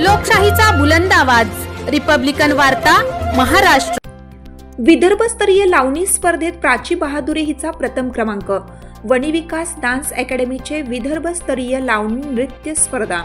लोकशाहीचा बुलंद आवाज. रिपब्लिकन वार्ता महाराष्ट्र. विदर्भस्तरीय लावणी स्पर्धेत प्राची बहादुरे हिचा प्रथम क्रमांक. वणी विकास डान्स अकॅडमीचे विदर्भस्तरीय लावणी नृत्य स्पर्धा.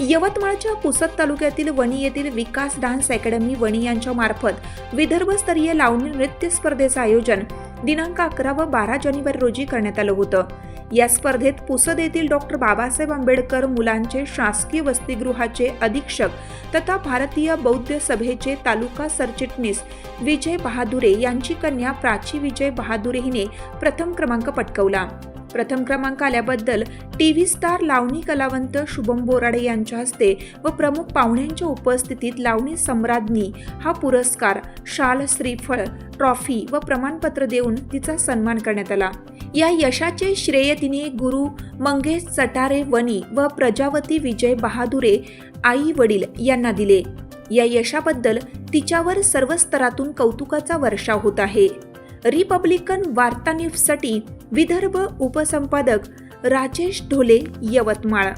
यवतमाळच्या पुसद तालुक्यातील वणी येथील विकास डान्स अकॅडमी वणी यांच्या मार्फत विदर्भस्तरीय लावणी नृत्य स्पर्धेचं आयोजन दिनांक अकरा व बारा जानेवारी रोजी करण्यात आलं होतं. या स्पर्धेत पुसद येथील डॉक्टर बाबासाहेब आंबेडकर मुलांचे शासकीय वसतिगृहाचे अधीक्षक तथा भारतीय बौद्ध सभेचे तालुका सरचिटणीस विजय बहादुरे यांची कन्या प्राची विजय बहादुरे हिने प्रथम क्रमांक पटकवला. प्रथम क्रमांक आल्याबद्दल टी व्ही स्टार लावणी कलावंत शुभम बोराडे यांच्या हस्ते व प्रमुख पाहुण्यांच्या उपस्थितीत लावणी सम्राज्ञी हा पुरस्कार शाल श्रीफळ ट्रॉफी व प्रमाणपत्र देऊन तिचा सन्मान करण्यात आला. या यशाचे श्रेय तिने गुरु मंगेश चटारे वनी व प्रजावती विजय बहादुरे आई वडील यांना दिले. या यशाबद्दल तिच्यावर सर्व स्तरातून कौतुकाचा वर्षाव होत आहे. रिपब्लिकन वार्ता न्यूजसाठी विदर्भ उपसंपादक राजेश ढोले यवतमाळ.